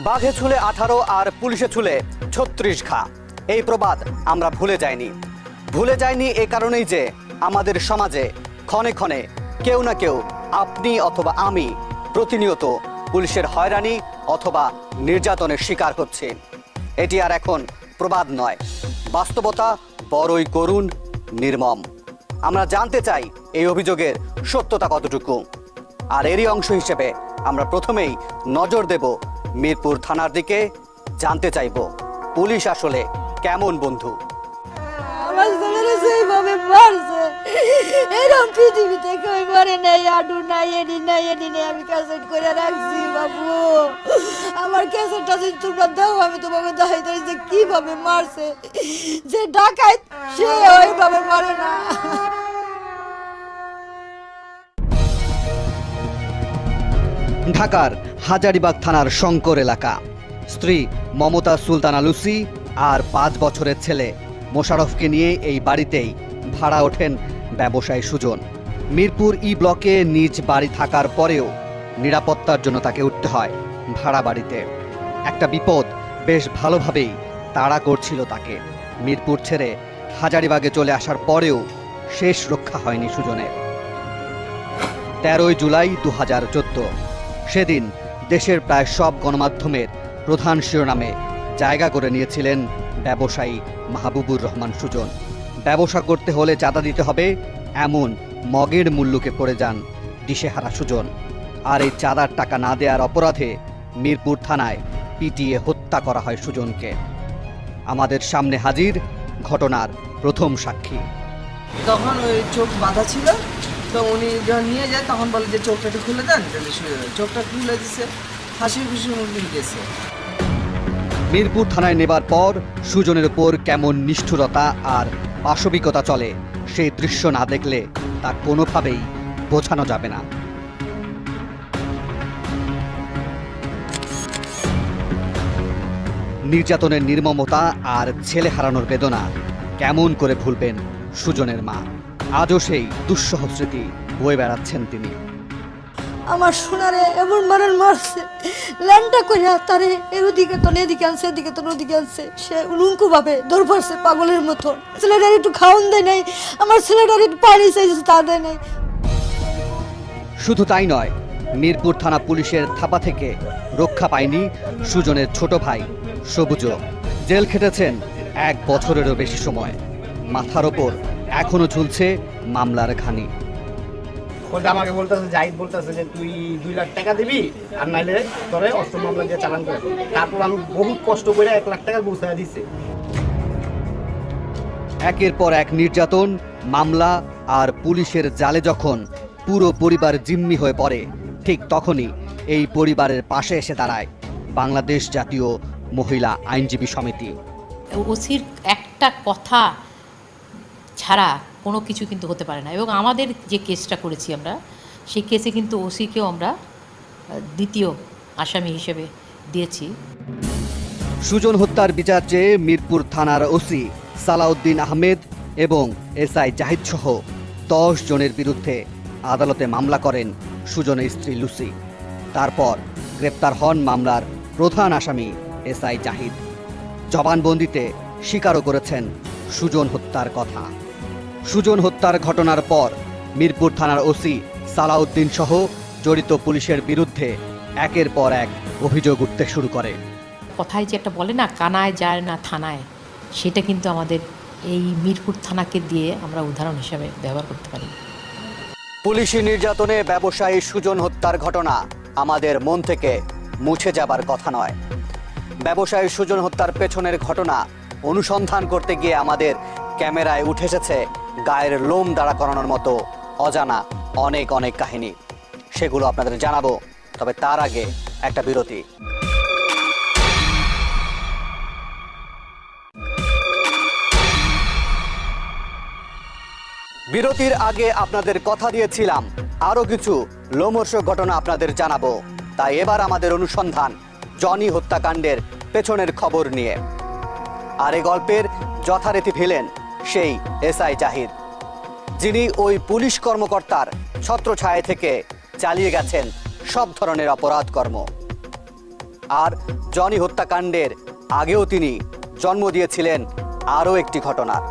বাঘে ছুলে আঠারো আর পুলিশে ছুলে ছত্রিশ ঘা। এই প্রবাদ আমরা ভুলে যাইনি। ভুলে যাইনি এ কারণেই যে আমাদের সমাজে ক্ষণে ক্ষণে কেউ না কেউ আপনি অথবা আমি প্রতিনিয়ত পুলিশের হয়রানি অথবা নির্যাতনের শিকার হচ্ছে। এটি আর এখন প্রবাদ নয়। বাস্তবতা বড়ই করুণ, নির্মম। আমরা জানতে চাই এই অভিযোগের সত্যতা কতটুকু। আর এরই অংশ হিসেবে আমরা প্রথমেই নজর দেব মিরপুর থানার দিকে জানতে চাইব। পুলিশ আসলে কেমন বন্ধু? মারছে এরকম নাই এডি এডি নাই আমি ক্যাসেট রাখছি, বাবু। আমার তোমাকে কীভাবে মারছে। যে ডাকাইত সে ওইভাবে মারে না। ঢাকার হাজারিবাগ থানার শঙ্কর এলাকা। স্ত্রী মমতা সুলতানা লুসি আর পাঁচ বছরের ছেলে মোশারফকে নিয়ে এই বাড়িতেই ভাড়া ওঠেন ব্যবসায়ী সুজন। মিরপুর ই ব্লকে নিজ বাড়ি থাকার পরেও নিরাপত্তার জন্য তাকে উঠতে হয় ভাড়া বাড়িতে। একটা বিপদ বেশ ভালোভাবেই তাড়া করছিল তাকে। মিরপুর ছেড়ে হাজারিবাগে চলে আসার পরেও শেষ রক্ষা হয়নি সুজনের। তেরোই জুলাই দু হাজার চোদ্দ। সেদিন দেশের প্রায় সব গণমাধ্যমের প্রধান শিরোনামে জায়গা করে নিয়েছিলেন ব্যবসায়ী মাহবুবুর রহমান সুজন। ব্যবসা করতে হলে চাঁদা দিতে হবে এমন মগের মূল্যকে পড়ে যান দিশেহারা সুজন। আর এই চাঁদার টাকা না দেওয়ার অপরাধে মিরপুর থানায় পিটিয়ে হত্যা করা হয় সুজনকে। আমাদের সামনে হাজির ঘটনার প্রথম সাক্ষী। তখন ওই চোখ বাঁধা ছিল তো উনি যখন নিয়ে যায়, তখন বলে যে চোখটা একটু খুলে দেন, তাহলে শুয়ে যাবে। চোখটা খুলে দিছে, হাসি খুশি মুরগি গেছে। মিরপুর থানায় নেবার পর সুজনের উপর কেমন নিষ্ঠুরতা আর পাশবিকতা চলে, সেই দৃশ্য না দেখলে তা কোনোভাবেই বোঝানো যাবে না। নির্যাতনের নির্মমতা আর ছেলে হারানোর বেদনা, কেমন করে ভুলবেন সুজনের মা? আজও সেই দুঃসহ স্মৃতি বয়ে বেড়াচ্ছেন তিনি। আমার সোনারে এমন মারেন মারছে ল্যান্ডটা কইরা তারে এর ওদিকে তো এদিকে আনছে এদিকে তো ওদিকে আনছে। সে উলুঙ্কু ভাবে পড়ছে পাগলের মতন ছেলেটার একটু খাওয়ান দেয় নাই আমার ছেলেটার একটু পানি চাইছে তা দেয় নাই। শুধু তাই নয় মিরপুর থানা পুলিশের থাপা থেকে রক্ষা পায়নি সুজনের ছোট ভাই সবুজ জেল খেটেছেন এক বছরেরও বেশি সময়। মাথার ওপর। এখনও ঝুলছে মামলার ঘানি। বলতে আমাকে বলতেছে জাহিদ বলতেছে যে তুই দুই লাখ টাকা দিবি আর নাইলে তোরে অস্ত্র মামলা দিয়ে চালান করে তারপর আমি বহুত কষ্ট করে এক লাখ টাকা একের পর এক নির্যাতন মামলা আর পুলিশের জালে যখন পুরো পরিবার জিম্মি হয়ে পড়ে ঠিক তখনই এই পরিবারের পাশে এসে দাঁড়ায় বাংলাদেশ জাতীয় মহিলা আইনজীবী সমিতি। ওসির একটা কথা ছাড়া কোনো কিছু কিন্তু হতে পারে না। এবং আমাদের যে কেসটা করেছি আমরা, সেই কেসে কিন্তু ওসিকেও আমরা দ্বিতীয় আসামি হিসেবে দিয়েছি। সুজন হত্যার বিচার চেয়ে মিরপুর থানার ওসি সালাউদ্দিন আহমেদ এবং এসআই জাহিদ সহ দশ জনের বিরুদ্ধে আদালতে মামলা করেন সুজনের স্ত্রী লুসি। তারপর গ্রেপ্তার হন মামলার প্রধান আসামি এসআই জাহিদ। জবানবন্দিতে স্বীকারও করেছেন সুজন হত্যার কথা। সুজন হত্যার ঘটনার পর মিরপুর থানার ওসি সালাউদ্দিন সহ জড়িত পুলিশের বিরুদ্ধে একের পর এক অভিযোগ উঠতে শুরু করে। কথায় যে একটা বলে না কানায় যায় না থানায় সেটা কিন্তু আমাদের এই মিরপুর থানাকে দিয়ে আমরা উদাহরণ হিসাবে ব্যবহার করতে পারি। পুলিশি নির্যাতনে ব্যবসায়ী সুজন হত্যার ঘটনা আমাদের মন থেকে মুছে যাবার কথা নয়। ব্যবসায়ী সুজন হত্যার পেছনের ঘটনা অনুসন্ধান করতে গিয়ে আমাদের ক্যামেরায় উঠে এসেছে গায়ের লোম দাঁড়া করানোর মতো অজানা অনেক অনেক কাহিনী। সেগুলো আপনাদের জানাব, তবে তার আগে একটা বিরতি। বিরতির আগে আপনাদের কথা দিয়েছিলাম আরও কিছু লোমর্ষক ঘটনা আপনাদের জানাব। তাই এবার আমাদের অনুসন্ধান, জনি হত্যাকাণ্ডের পেছনের খবর নিয়ে। আর এ গল্পের যথারীতি ভিলেন সেই এসআই জাহিদ, যিনি ওই পুলিশ কর্মকর্তার ছত্রছায়া থেকে চালিয়ে গেছেন সব ধরনের অপরাধ কর্ম আর জনি হত্যাকাণ্ডের আগেও তিনি জন্ম দিয়েছিলেন আরও একটি ঘটনার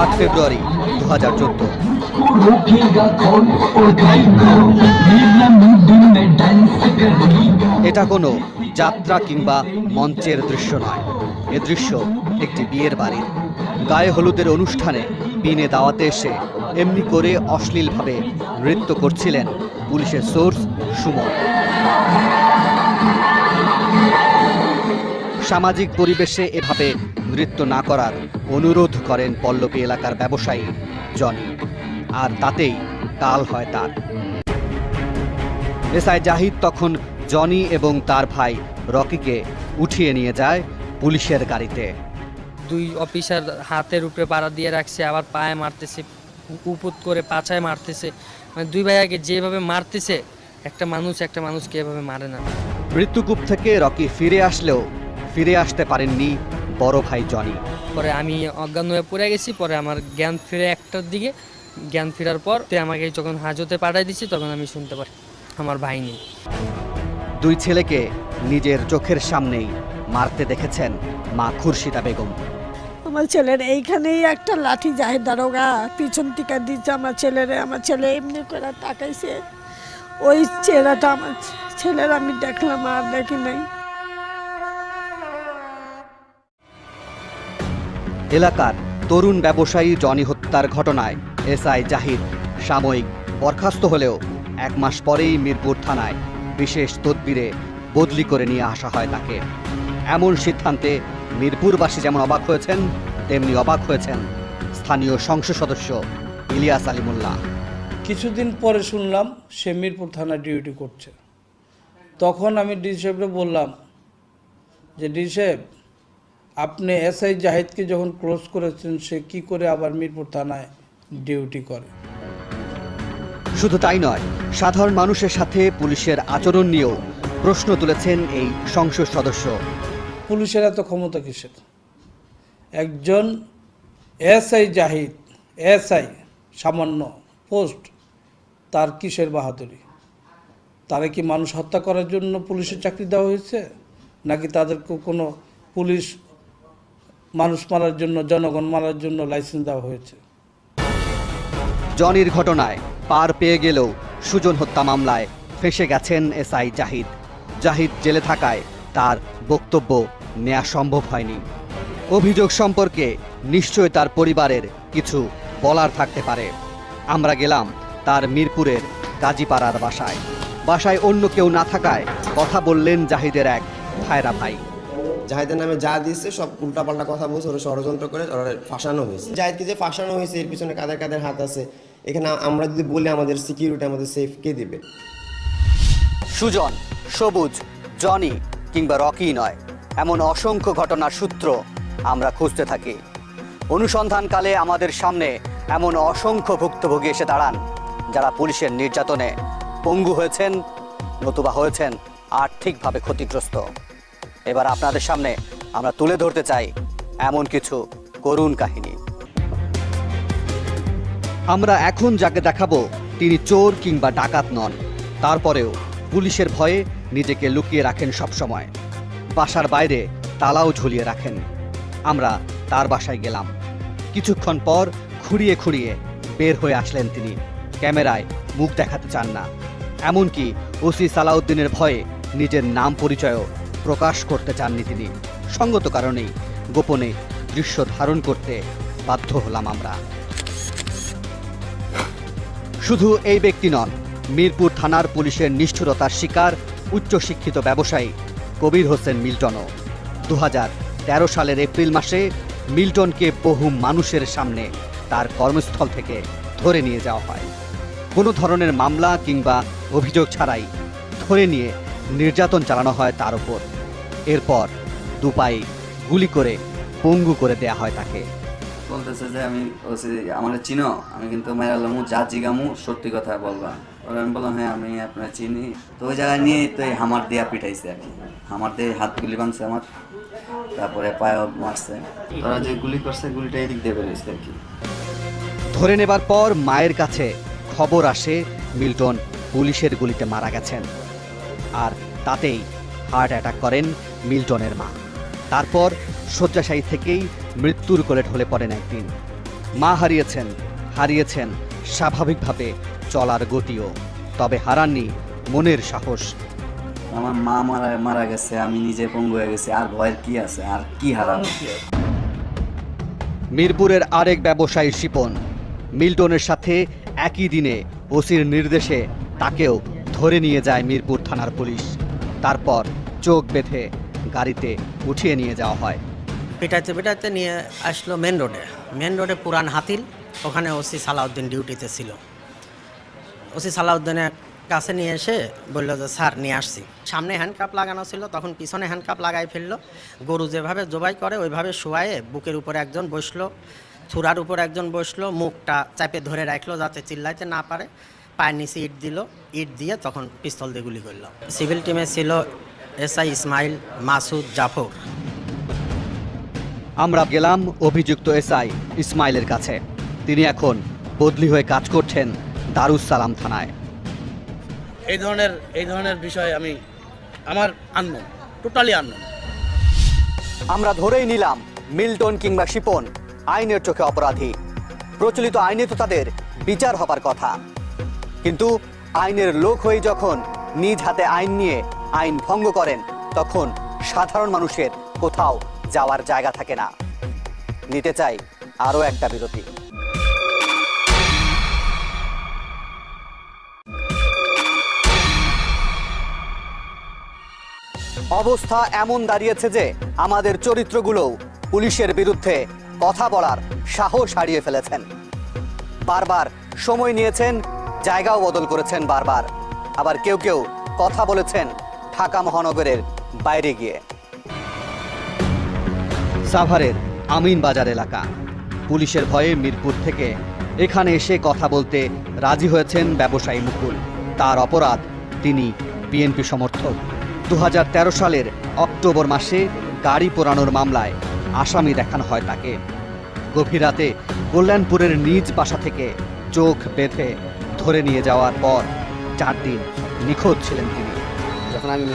আট ফেব্রুয়ারি দু হাজার চোদ্দ। এটা কোনো যাত্রা কিংবা মঞ্চের দৃশ্য নয়। এ দৃশ্য একটি বিয়ের বাড়ির। গায়ে হলুদের অনুষ্ঠানে বিনে দাওয়াতে এসে এমনি করে অশ্লীলভাবে নৃত্য করছিলেন পুলিশের সোর্স সুমন। সামাজিক পরিবেশে এভাবে নৃত্য না করার অনুরোধ করেন পল্লবী এলাকার ব্যবসায়ী জনি। আর তাতেই তাল হয় তার। এসআই জাহিদ তখন জনি এবং তার ভাই রকিকে উঠিয়ে নিয়ে যায় পুলিশের গাড়িতে। দুই অফিসার হাতের উপরে পাড়া দিয়ে রাখছে আবার পায়ে মারতেছে উপুত করে পাছায় মারতেছে। মানে দুই ভাইয়াকে যেভাবে মারতেছে একটা মানুষ একটা মানুষকে এভাবে মারে না। মৃত্যুকূপ থেকে রকি ফিরে আসলেও ফিরে আসতে পারেননি বড় ভাই জনি। পরে আমি অজ্ঞান হয়ে পড়ে গেছি পরে আমার জ্ঞান ফিরে একটার দিকে। জ্ঞান ফেরার পর তে আমাকে যখন হাজতে পাঠাই দিচ্ছি তখন আমি শুনতে পারি আমার ভাই নেই। দুই ছেলেকে নিজের চোখের সামনেই মারতে দেখেছেন মা খুরশিদা বেগম। আমার ছেলের এইখানেই একটা লাঠি জাহের দারোগা। পিছন থেকে দিচ্ছে আমার ছেলেরে, আমার ছেলে এমনি করে তাকাইছে। ওই চেহারাটা আমার ছেলের আমি দেখলাম আর দেখি নাই। এলাকার তরুণ ব্যবসায়ী জনি হত্যার ঘটনায় এসআই জাহিদ সাময়িক বরখাস্ত হলেও এক মাস পরেই মিরপুর থানায় বিশেষ তদবিরে বদলি করে নিয়ে আসা হয় তাকে। এমন সিদ্ধান্তে মিরপুরবাসী যেমন অবাক হয়েছেন তেমনি অবাক হয়েছেন স্থানীয় সংসদ সদস্য ইলিয়াস আলিমুল্লাহ। কিছুদিন পরে শুনলাম সে মিরপুর থানা ডিউটি করছে। তখন আমি ডি সাহেবকে বললাম যে ডি সাহেব আপনি এসআই জাহিদকে যখন ক্লোজ করেছেন সে কি করে আবার মিরপুর থানায় ডিউটি করে? শুধু তাই নয় সাধারণ মানুষের সাথে পুলিশের আচরণ নিয়েও প্রশ্ন তুলেছেন এই সংসদ সদস্য। পুলিশের এত ক্ষমতা কিসের? একজন এসআই জাহিদ, এসআই, সামান্য, পোস্ট, তার কিসের বাহাদুরি? তারা কি মানুষ হত্যা করার জন্য পুলিশের চাকরি দেওয়া হয়েছে? নাকি তাদেরকে কোনো পুলিশ মানুষ মারার জন্য, জনগণ মারার জন্য লাইসেন্স দেওয়া হয়েছে? জনির ঘটনায় পার পেয়ে গেলেও সুজন হত্যা মামলায় ফেসে গেছেন এসআই জাহিদ। জাহিদ জেলে থাকায় তার বক্তব্য নেওয়া সম্ভব হয়নি। অভিযোগ সম্পর্কে নিশ্চয় তার পরিবারের কিছু বলার থাকতে পারে। আমরা গেলাম তার মিরপুরের গাজীপাড়ার বাসায়। বাসায় অন্য কেউ না থাকায় কথা বললেন জাহিদের এক ভাইরা ভাই। জাহিদের নামে যা দিচ্ছে সব উল্টাপাল্টা কথা বলছে ওরা ষড়যন্ত্র করে ওরা ফাঁসানো হয়েছে। জাহিদকে যে ফাঁসানো হয়েছে এর পিছনে কাদের কাদের হাত আছে এখানে আমরা যদি বলি আমাদের সিকিউরিটি আমাদের সেফ কে দেবে? সুজন সবুজ জনি কিংবা রকি নয়। এমন অসংখ্য ঘটনার সূত্র আমরা খুঁজতে থাকি। অনুসন্ধানকালে আমাদের সামনে এমন অসংখ্য ভুক্তভোগী এসে দাঁড়ান, যারা পুলিশের নির্যাতনে পঙ্গু হয়েছেন, নতুবা হয়েছেন, আর্থিকভাবে ক্ষতিগ্রস্ত। এবার আপনাদের সামনে আমরা তুলে ধরতে চাই এমন কিছু করুণ কাহিনী। আমরা এখন যাকে দেখাবো তিনি চোর কিংবা ডাকাত নন, তারপরেও পুলিশের ভয়ে নিজেকে লুকিয়ে রাখেন সবসময়। বাসার বাইরে তালাও ঝুলিয়ে রাখেন। আমরা তার বাসায় গেলাম। কিছুক্ষণ পর খুঁড়িয়ে খুঁড়িয়ে বের হয়ে আসলেন তিনি। ক্যামেরায় মুখ দেখাতে চান না। এমনকি ওসি সালাউদ্দিনের ভয়ে নিজের নাম পরিচয়ও প্রকাশ করতে চাননি তিনি। সঙ্গত কারণেই গোপনে দৃশ্য ধারণ করতে বাধ্য হলাম আমরা। শুধু এই ব্যক্তি নন, মিরপুর থানার পুলিশের নিষ্ঠুরতার শিকার, উচ্চশিক্ষিত ব্যবসায়ী কবির হোসেন মিল্টনও। দু সালের এপ্রিল মাসে মিল্টনকে বহু মানুষের সামনে তার কর্মস্থল থেকে ধরে নিয়ে যাওয়া হয়। কোনো ধরনের মামলা কিংবা অভিযোগ ছাড়াই ধরে নিয়ে নির্যাতন চালানো হয় তার ওপর। এরপর দুপাই গুলি করে পঙ্গু করে দেয়া হয় তাকে। বলতেছে যে আমি আমার চিনো, আমি কিন্তু মায়ালামু যা জিগামু, সত্যি কথা বলবা। ওরা আমি হ্যাঁ আমি আপনার চিনি। তো ওই জায়গায় নিয়ে তো এই হামার দিয়া পিটাইছে আর কি। হামার দিয়ে হাত গুলি ভাঙছে আমার, তারপরে পায়ে মারছে। ওরা যে গুলি করছে, গুলিটা এদিক দিয়ে বেরিয়েছে আর কি। ধরে নেবার পর মায়ের কাছে খবর আসে, মিল্টন পুলিশের গুলিতে মারা গেছেন। আর তাতেই হার্ট অ্যাটাক করেন মিল্টনের মা। তারপর শয্যাশায়ী থেকেই মৃত্যুর কোলে ঢলে পড়েন একদিন। মা হারিয়েছেন হারিয়েছেন স্বাভাবিকভাবে চলার গতিও তবে হারাননি মনের সাহস। আমার মা মারা মারা গেছে আমি নিজে পঙ্গু হয়ে গেছি আর ভয়ের কি আছে আর কি হারানো? মিরপুরের আরেক ব্যবসায়ী শিপন মিল্টনের সাথে একই দিনে ওসির নির্দেশে তাকেও ধরে নিয়ে যায় মিরপুর থানার পুলিশ। তারপর চোখ বেঁধে গাড়িতে উঠিয়ে নিয়ে যাওয়া হয়। পিটাইতে পিটাইতে নিয়ে আসলো মেন রোডে। মেন রোডে পুরান হাতিল ওখানে ওসি সালাউদ্দিন ডিউটিতে ছিল। ওসি সালাউদ্দিনের কাছে নিয়ে এসে বলল যে, স্যার, নিয়ে আসছি। সামনে হ্যান্ডকাপ লাগানো ছিল, তখন পিছনে হ্যান্ডকাপ লাগাই ফেলল। গরু যেভাবে জবাই করে, ওইভাবে শোয়ায়ে বুকের উপরে একজন বসল থুরার উপর একজন বসল, মুখটা চাপে ধরে রাখল যাতে চিল্লাইতে না পারে। পায়ের নিচে ইট দিল, ইট দিয়ে তখন পিস্তল দিয়ে গুলি করল। সিভিল টিমে ছিল এসআই ইসমাইল মাসুদ জাফর। আমরা গেলাম অভিযুক্ত এসআই ইসমাইলের কাছে। তিনি এখন বদলি হয়ে কাজ করছেন। দারুস সালাম থানায়। এই ধরনের এই ধরনের বিষয় আমি আমার আন্ন টোটালি আন্ন আমরা ধরেই নিলাম মিল্টন কিংবা শিপন আইনের চোখে অপরাধী। প্রচলিত আইনে তো তাদের বিচার হবার কথা। কিন্তু আইনের লোক হয়ে যখন নিজ হাতে আইন নিয়ে আইন ভঙ্গ করেন তখন সাধারণ মানুষের কোথাও যাওয়ার জায়গা থাকে না। নিতে চাই আরও একটা বিরতি। অবস্থা এমন দাঁড়িয়েছে যে আমাদের চরিত্রগুলোও পুলিশের বিরুদ্ধে কথা বলার সাহস হারিয়ে ফেলেছেন। বারবার সময় নিয়েছেন, জায়গাও বদল করেছেন বারবার। আবার কেউ কেউ কথা বলেছেন ঢাকা মহানগরের বাইরে গিয়ে। সাভারের আমিন বাজার এলাকা। পুলিশের ভয়ে মিরপুর থেকে এখানে এসে কথা বলতে রাজি হয়েছেন ব্যবসায়ী মুকুল। তার অপরাধ তিনি বিএনপি সমর্থক। দু হাজার তেরো সালের অক্টোবর মাসে গাড়ি পোড়ানোর মামলায় আসামি দেখানো হয় তাকে। গভীর রাতে কল্যাণপুরের নিজ বাসা থেকে চোখ বেঁধে ধরে নিয়ে যাওয়ার পর চার দিন নিখোঁজ ছিলেন তিনি। যখন আমি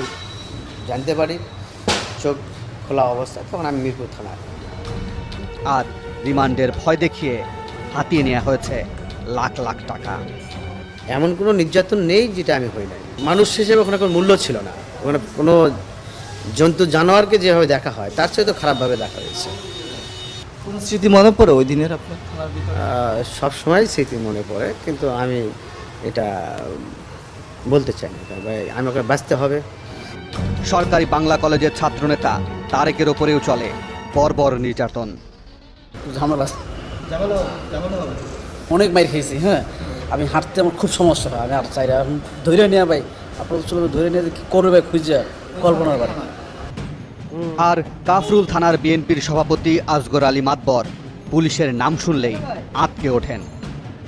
জানতে পারি চোখ খোলা অবস্থা তখন আমি মিরপুর থানায়। আর রিমান্ডের ভয় দেখিয়ে হাতিয়ে নেওয়া হয়েছে লাখ লাখ টাকা। এমন কোনো নির্যাতন নেই যেটা আমি হই নাই। মানুষ হিসেবে ওখানে কোনো মূল্য ছিল না। ওখানে কোনো জন্তু জানোয়ারকে যেভাবে দেখা হয় তার চেয়ে তো খারাপভাবে দেখা হয়েছে। কোন স্মৃতি মনে পড়ে ওই দিনের আপনার সব সময় স্মৃতি মনে পড়ে কিন্তু আমি এটা বলতে চাই না ভাই আমাকে বাঁচতে হবে। সরকারি বাংলা কলেজের ছাত্রনেতা তারেকের ওপরেও চলে বর্বর নির্যাতন। ঝামেলা। অনেক মাইর খেয়েছি হ্যাঁ। আমি হাঁটতে আমার খুব সমস্যা হয় আমি আর চাই না। এখন ধরে নিয়ে ভাই। আপনার চলো ধরে নিয়ে কি করবে খুঁজে কল্পনার বাড়ি। আর কাফরুল থানার বিএনপির সভাপতি আসগর আলী মাতবর পুলিশের নাম শুনলেই আটকে ওঠেন।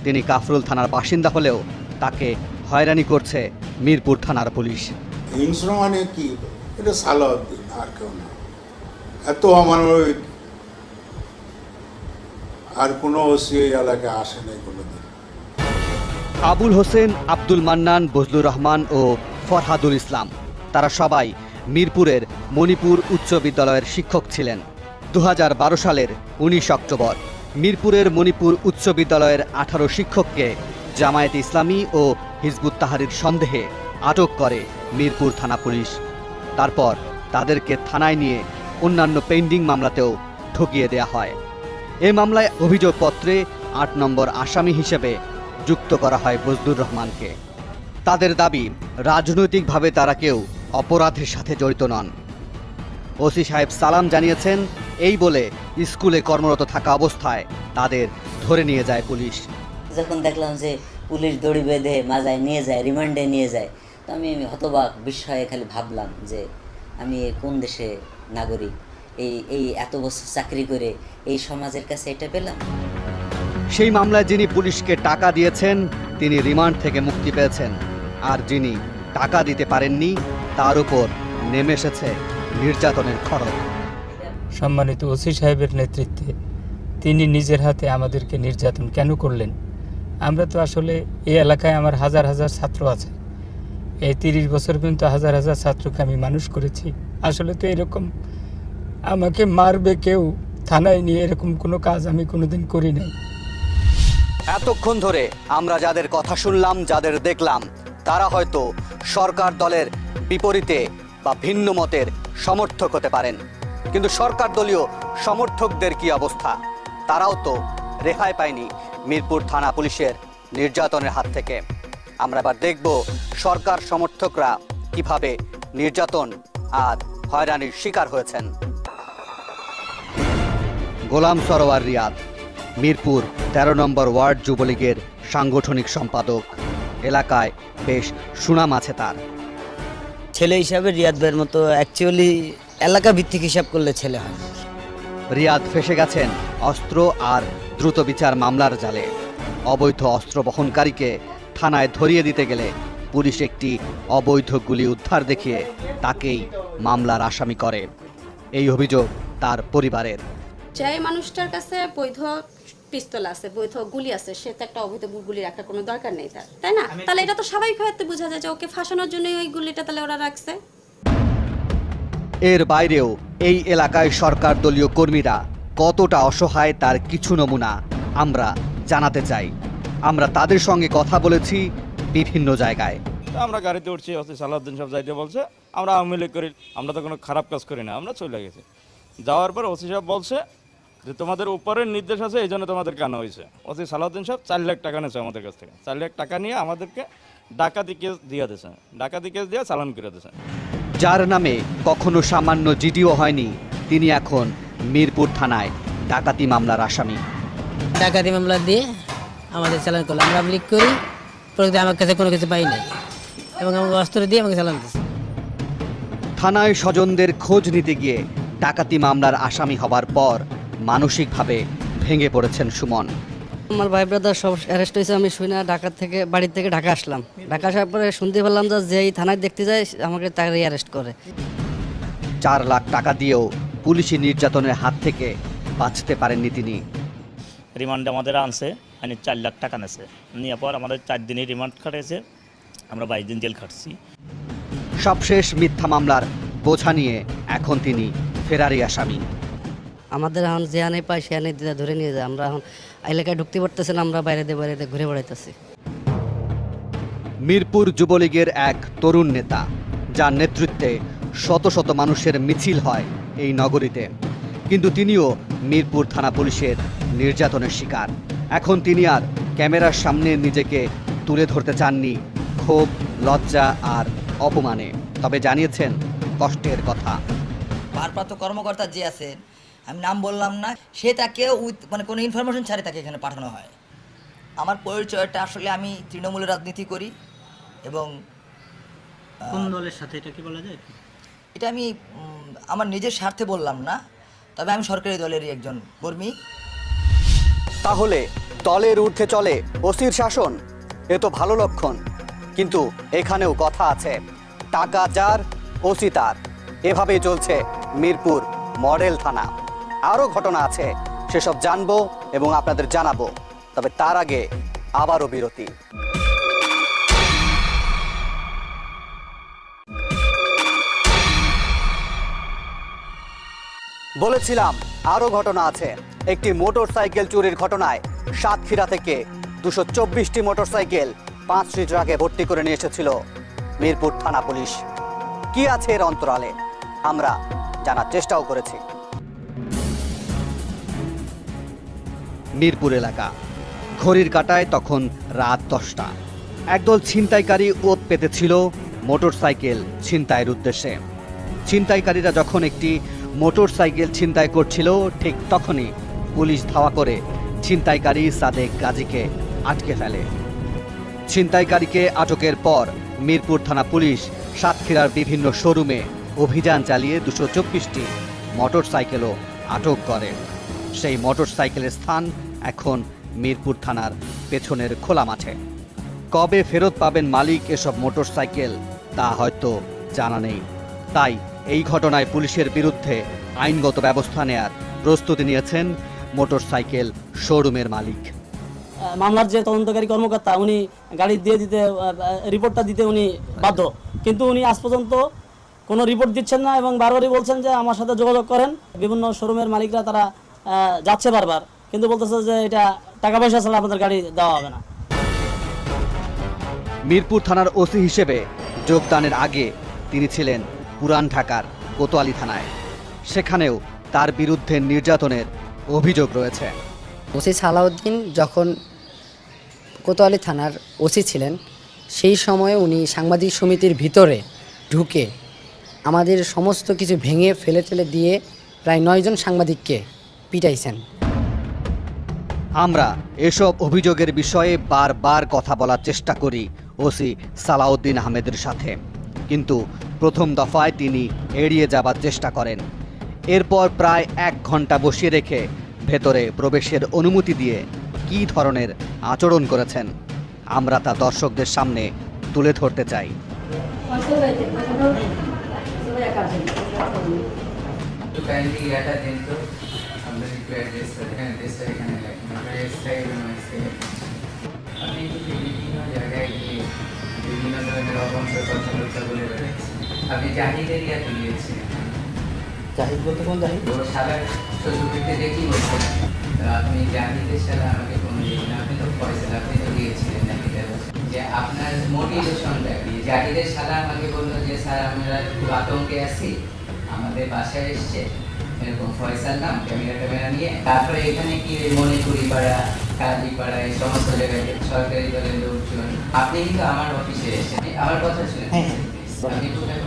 তিনি কাফরুল থানার বাসিন্দা হলেও তাকে হয়রানি করছে মিরপুর থানার পুলিশ। হিংস্র মানে কি? এটা সালাউদ্দিন আর কেউ না। এত আমার ওই আর কোনো ওসি এলাকায় আসে নাই কোনোদিন। আবুল হোসেন, আব্দুল মান্নান, বজলুর রহমান ও ফরহাদুল ইসলাম। তারা সবাই মিরপুরের মণিপুর উচ্চ বিদ্যালয়ের শিক্ষক ছিলেন। দু হাজার বারো সালের উনিশ অক্টোবর, মিরপুরের মণিপুর উচ্চ বিদ্যালয়ের আঠারো শিক্ষককে জামায়াত ইসলামী ও হিজবুত তাহারির সন্দেহে আটক করে মিরপুর থানা পুলিশ। তারপর তাদেরকে থানায় নিয়ে অন্যান্য পেন্ডিং মামলাতেও ঠকিয়ে দেয়া হয়। এ মামলায় অভিযোগপত্রে আট নম্বর আসামি হিসেবে যুক্ত করা হয় বজলুর রহমানকে। তাদের দাবি, রাজনৈতিকভাবে তারা কেউ অপরাধের সাথে জড়িত নন। ওসি সাহেব সালাম জানিয়েছেন, এই বলে স্কুলে কর্মরত থাকা অবস্থায় তাদের ধরে নিয়ে যায় পুলিশ। যখন দেখলাম যে পুলিশ দড়ি বেঁধে মাজায় নিয়ে যায়, রিমান্ডে নিয়ে যায়, তো আমি হতবাক বিস্ময়ে খালি ভাবলাম যে আমি কোন দেশে নাগরিক? এই এই এত বছর চাকরি করে এই সমাজের কাছে এটা পেলাম? সেই মামলায় যিনি পুলিশকে টাকা দিয়েছেন, তিনি রিমান্ড থেকে মুক্তি পেয়েছেন। আর যিনি টাকা দিতে পারেননি, তার উপর নেমে এসেছে নির্যাতনের খড়গ। সম্মানিত ওসি সাহেবের নেতৃত্বে, তিনি নিজের হাতে আমাদেরকে নির্যাতন কেন করলেন? আমরা তো আসলে এই এলাকায় আমার হাজার হাজার ছাত্র আছে। এই তিরিশ বছর পর্যন্ত হাজার হাজার ছাত্রকে আমি মানুষ করেছি। আসলে তো এরকম আমাকে মারবে কেউ, থানায় নিয়ে এরকম কোনো কাজ আমি কোনোদিন করি নাই। এতক্ষণ ধরে আমরা যাদের কথা শুনলাম, যাদের দেখলাম, তারা হয়তো সরকার দলের বিপরীতে বা ভিন্ন মতের সমর্থক হতে পারেন। কিন্তু সরকার দলীয় সমর্থকদের কি অবস্থা? তারাও তো রেহাই পায়নি মিরপুর থানা পুলিশের নির্যাতনের হাত থেকে। আমরা এবার দেখব সরকার সমর্থকরা কীভাবে নির্যাতন আর হয়রানির শিকার হয়েছেন। গোলাম সরোয়ার রিয়াদ। মিরপুর ১৩ নম্বর ওয়ার্ড যুবলীগের সাংগঠনিক সম্পাদক। এলাকায় বেশ সুনাম আছে তার। ছেলে হিসাবে রিয়াদ ভাইয়ের মতো অ্যাকচুয়ালি এলাকা ভিত্তিক হিসাব করলে ছেলে হয়। রিয়াদ ফেসে গেছেন অস্ত্র আর দ্রুত বিচার মামলার জালে। অবৈধ অস্ত্র বহনকারীকে থানায় ধরিয়ে দিতে গেলে পুলিশ একটি অবৈধ গুলি উদ্ধার দেখিয়ে তাকেই মামলার আসামি করে। এই অভিযোগ তার পরিবারের। যে মানুষটার কাছে বৈধ পিস্তল আছে বৈধ গুলি আছে সে তো একটা অবৈধ গুলি রাখার কোনো দরকার নেই তার তাই না? তাহলে এটা তো স্বাভাবিকভাবে বোঝা যায় যে ওকে ফাঁসানোর জন্যই ওই গুলিটা তাহলে ওরা রাখছে। এর বাইরেও এই এলাকায় সরকার দলীয় কর্মীরা কতটা অসহায় তার কিছু নমুনা আমরা জানাতে চাই। আমরা তাদের সঙ্গে কথা বলেছি বিভিন্ন জায়গায়। তো আমরা গাড়িতে উঠছি সালাউদ্দিন সব যাইতে বলছে আমরা আওয়ামী লীগ করি আমরা তো কোনো খারাপ কাজ করি না আমরা চলে গেছি। যাওয়ার পর ওসি সাহেব বলছে যে তোমাদের উপরের নির্দেশ আছে এই জন্য তোমাদের কানা হয়েছে? ওসি সালাউদ্দিন সাহেব চার লাখ টাকা নিয়েছে আমাদের কাছ থেকে। চার লাখ টাকা নিয়ে আমাদেরকে ডাকাতি কেস দিয়ে দিয়েছে। ডাকাতি কেস দিয়ে চালান করে দিয়েছে। যার নামে কখনো সামান্য জিডিও হয়নি তিনি এখন মিরপুর থানায় ডাকাতি মামলার আসামি। ডাকাতি মামলা দিয়ে আমাদের চালান করল আমরা লিক করি প্রকৃতি আমার কাছে কোনো কিছু পাই নাই এবং আমাকে অস্ত্র দিয়ে আমাকে চালান দিচ্ছে থানায় স্বজনদের খোঁজ নিতে গিয়ে ডাকাতি মামলার আসামি হবার পর মানসিকভাবে ভেঙে পড়েছেন সুমন। আমার ভাই ব্রাদার সব অ্যারেস্ট হয়েছে আমি শুনে ঢাকা থেকে বাড়ির থেকে ঢাকা আসলাম। ঢাকা আসার পরে শুনতে পারলাম যে যেই থানায় দেখতে যায় আমাকে তাকে অ্যারেস্ট করে। চার লাখ টাকা দিয়েও পুলিশি নির্যাতনের হাত থেকে বাঁচতে পারেননি তিনি। রিমান্ডে আমাদের আনছে মানে চার লাখ টাকা নেছে। নিয়ে পর আমাদের চার দিনের রিমান্ড খাটিয়েছে আমরা বাইশ দিন জেল খাটছি। সবশেষ মিথ্যা মামলার বোঝা নিয়ে এখন তিনি ফেরারি আসামি। আমাদের এখন যে আনে পাই সে আনে দিদা ধরে নিয়ে যায়। আমরা এখন এলাকায় ঢুকতে পারতেছি না আমরা বাইরে দিয়ে বাইরে দিয়ে ঘুরে বেড়াইতেছি। মিরপুর যুবলীগের এক তরুণ নেতা যার নেতৃত্বে শত শত মানুষের মিছিল হয় এই নগরীতে। কিন্তু তিনিও মিরপুর থানা পুলিশের নির্যাতনের শিকার। এখন তিনি আর ক্যামেরার সামনে নিজেকে তুলে ধরতে চাননি ক্ষোভ লজ্জা আর অপমানে। তবে জানিয়েছেন কষ্টের কথা। ভারপ্রাপ্ত কর্মকর্তা যে আছেন আমি নাম বললাম না সে তাকে উইথ মানে কোনো ইনফরমেশন ছাড়ে তাকে এখানে পাঠানো হয়। আমার পরিচয়টা আসলে আমি তৃণমূলের রাজনীতি করি এবং কোন দলের সাথে এটা কি বলা যায়? এটা আমি আমার নিজের স্বার্থে বললাম না তবে আমি সরকারি দলেরই একজন কর্মী। তাহলে দলের ঊর্ধ্বে চলে ওসির শাসন এ তো ভালো লক্ষণ। কিন্তু এখানেও কথা আছে টাকা যার ওসি তার। এভাবেই চলছে মিরপুর মডেল থানা। আরও ঘটনা আছে। সেসব জানব এবং আপনাদের জানাব। তবে তার আগে আবারও বিরতি। বলেছিলাম, আরও ঘটনা আছে। একটি মোটর সাইকেল চুরির ঘটনায় সাতক্ষীরা থেকে দুশো চব্বিশটি মোটর সাইকেল পাঁচটি ট্রাকে ভর্তি করে নিয়ে এসেছিল মিরপুর থানা পুলিশ। কি আছে এর অন্তরালে? আমরা জানার চেষ্টাও করেছি। মিরপুর এলাকা। ঘড়ির কাটায় তখন রাত দশটা। একদল ছিনতাইকারী ওত পেতেছিল মোটর সাইকেল ছিনতাইয়ের উদ্দেশ্যে। ছিনতাইকারীরা যখন একটি মোটর সাইকেল ছিনতাই করছিল, ঠিক তখনই পুলিশ ধাওয়া করে ছিনতাইকারী সাদেক গাজীকে আটকে ফেলে। ছিনতাইকারীকে আটকের পর মিরপুর থানা পুলিশ সাতক্ষীরার বিভিন্ন শোরুমে অভিযান চালিয়ে দুশো চব্বিশটি মোটর সাইকেলও আটক করে। সেই মোটর সাইকেলের স্থান এখন মিরপুর থানার পেছনের খোলা মাঠে। কবে ফেরত পাবেন মালিক এসব মোটর সাইকেল তা হয়তো জানা নেই। তাই এই ঘটনায় পুলিশের বিরুদ্ধে আইনগত ব্যবস্থা নেয়ার প্রস্তুতি নিয়েছেন মোটর সাইকেল শোরুমের মালিক। মামলার যে তদন্তকারী কর্মকর্তা, উনি গাড়ি দিয়ে দিতে রিপোর্টটা দিতে উনি বাধ্য। কিন্তু উনি আজ পর্যন্ত কোনো রিপোর্ট দিচ্ছেন না এবং বারবারই বলছেন যে আমার সাথে যোগাযোগ করেন। বিভিন্ন শোরুমের মালিকরা তারা যাচ্ছে বারবার। কিন্তু বলতেছে যে এটা টাকা পয়সা ছাড়া আপনাদের গাড়ি দেওয়া হবে না। মিরপুর থানার ওসি হিসেবে যোগদানের আগে তিনি ছিলেন পুরান ঢাকার কোতোয়ালি থানায়। সেখানেও তার বিরুদ্ধে নির্যাতনের অভিযোগ রয়েছে। ওসি সালাউদ্দিন যখন কোতোয়ালি থানার ওসি ছিলেন সেই সময়ে উনি সাংবাদিক সমিতির ভিতরে ঢুকে আমাদের সমস্ত কিছু ভেঙে ফেলে ফেলে দিয়ে প্রায় নয়জন সাংবাদিককে পিটাইছেন। আমরা এসব অভিযোগের বিষয়ে বারবার কথা বলার চেষ্টা করি ওসি সালাউদ্দিন আহমেদের সাথে। কিন্তু প্রথম দফায় তিনি এড়িয়ে যাবার চেষ্টা করেন। এরপর প্রায় এক ঘণ্টা বসিয়ে রেখে ভেতরে প্রবেশের অনুমতি দিয়ে কী ধরনের আচরণ করেছেন আমরা তা দর্শকদের সামনে তুলে ধরতে চাই। একটু অ্যাড্রেসটা এখানে আপনি কিন্তু বিভিন্ন জায়গায় গিয়ে বিভিন্ন ধরনের অবংশের কথাবার্তা বলে বেড়াচ্ছেন আপনি জাহিদের ইয়াতে গিয়েছিলেন জাহিদ বলতে কোন জাহিদ? ও সারা শ্বশুরবাড়িতে দেখি বলছেন আপনি জাহিদের সাথে আমাকে ফোন দিয়েছিলেন আপনি তো পয়সা আপনি তো গিয়েছিলেন যে আপনার মোটিভেশনটা কি? জাহিদের সারা আমাকে বলল যে স্যার আমরা খুব আতঙ্কে আছি। আমাদের বাসায় এসছে। এরকম ফয়সাল নাম ক্যামেরা ট্যামেরা নিয়ে। তারপরে এখানে কি মণিপুরি পাড়া কাজী পাড়া এই সমস্ত জায়গায় সরকারি দলের লোকজন আপনি কিন্তু আমার অফিসে এসেছেন। আমার কথা শুনে আপনি কোথায়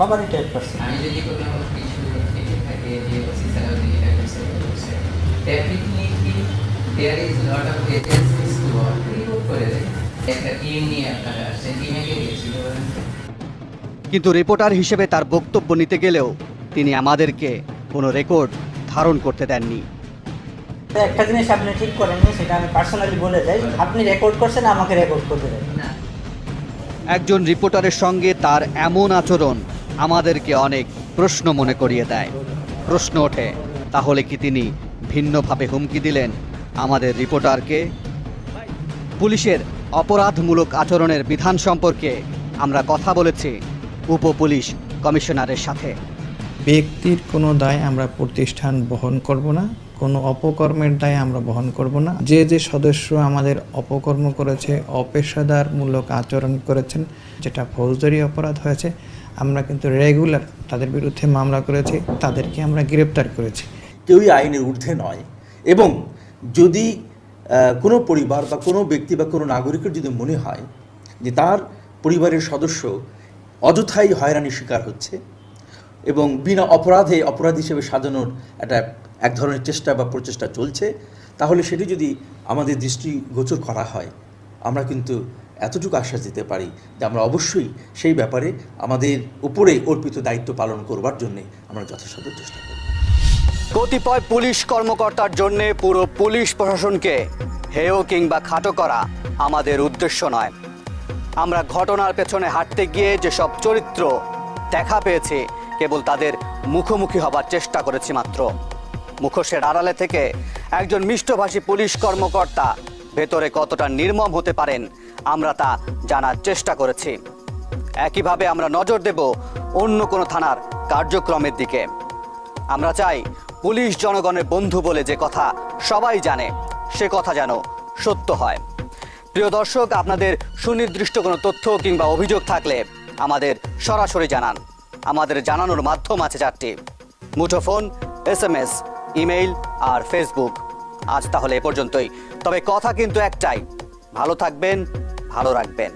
বাবা রিটায়ার আমি যদি কোনো কিছু থেকে থাকে যে ওসি সালাউদ্দিন এটা করছে করছে definitely there is lot of agencies to work করে একটা টিম নিয়ে আপনারা আসছেন টিমে কে গেছিল বলেন তো? কিন্তু রিপোর্টার হিসেবে তার বক্তব্য নিতে গেলেও তিনি আমাদেরকে কোনো রেকর্ড ধারণ করতে দেননি। একটা জিনিস আপনি ঠিক করেননি সেটা আমি পার্সোনালি বলে যাই। আপনি রেকর্ড করছেন আমাকে রেকর্ড করতে দেন। একজন রিপোর্টারের সঙ্গে তার এমন আচরণ আমাদেরকে অনেক প্রশ্ন মনে করিয়ে দেয়। প্রশ্ন ওঠে তাহলে কি তিনি ভিন্নভাবে হুমকি দিলেন আমাদের রিপোর্টারকে? পুলিশের অপরাধমূলক আচরণের বিধান সম্পর্কে আমরা কথা বলেছি। উপ পুলিশ কমিশনারের সাথে। ব্যক্তির কোনো দায় আমরা প্রতিষ্ঠান বহন করব না কোনো অপকর্মের দায় আমরা বহন করব না। যে যে সদস্য আমাদের অপকর্ম করেছে অপেশাদারমূলক আচরণ করেছেন যেটা ফৌজদারি অপরাধ হয়েছে আমরা কিন্তু রেগুলার তাদের বিরুদ্ধে মামলা করেছি তাদেরকে আমরা গ্রেপ্তার করেছি। কেউই আইনের ঊর্ধ্বে নয়। এবং যদি কোনো পরিবার বা কোনো ব্যক্তি বা কোনো নাগরিকের যদি মনে হয় যে তার পরিবারের সদস্য অযথাই হয়রানির শিকার হচ্ছে এবং বিনা অপরাধে অপরাধ হিসেবে সাজানোর একটা এক ধরনের চেষ্টা বা প্রচেষ্টা চলছে, তাহলে সেটি যদি আমাদের দৃষ্টিগোচর করা হয়, আমরা কিন্তু এতটুকু আশ্বাস দিতে পারি যে আমরা অবশ্যই সেই ব্যাপারে আমাদের উপরে অর্পিত দায়িত্ব পালন করবার জন্যে আমরা যথাসাধ্য চেষ্টা করব। কতিপয় পুলিশ কর্মকর্তার জন্য পুরো পুলিশ প্রশাসনকে হেয় কিংবা খাটো করা আমাদের উদ্দেশ্য নয়। আমরা ঘটনার পেছনে হাঁটতে গিয়ে যেসব চরিত্র দেখা পেয়েছি, কেবল তাদের মুখোমুখি হবার চেষ্টা করেছি মাত্র। মুখোশের আড়ালে থেকে একজন মিষ্টভাষী পুলিশ কর্মকর্তা ভেতরে কতটা নির্মম হতে পারেন, আমরা তা জানার চেষ্টা করেছি। একইভাবে আমরা নজর দেব অন্য কোনো থানার কার্যক্রমের দিকে। আমরা চাই পুলিশ জনগণের বন্ধু বলে যে কথা সবাই জানে, সে কথা যেন সত্য হয়। প্রিয় দর্শক, আপনাদের সুনির্দিষ্ট কোনো তথ্য কিংবা অভিযোগ থাকলে আমাদের সরাসরি জানান। আমাদের জানানোর মাধ্যম আছে চারটি। মুঠোফোন এস এম এস ইমেইল আর ফেসবুক। আজ তাহলে এ পর্যন্তই। তবে কথা কিন্তু একটাই, ভালো থাকবেন, ভালো রাখবেন।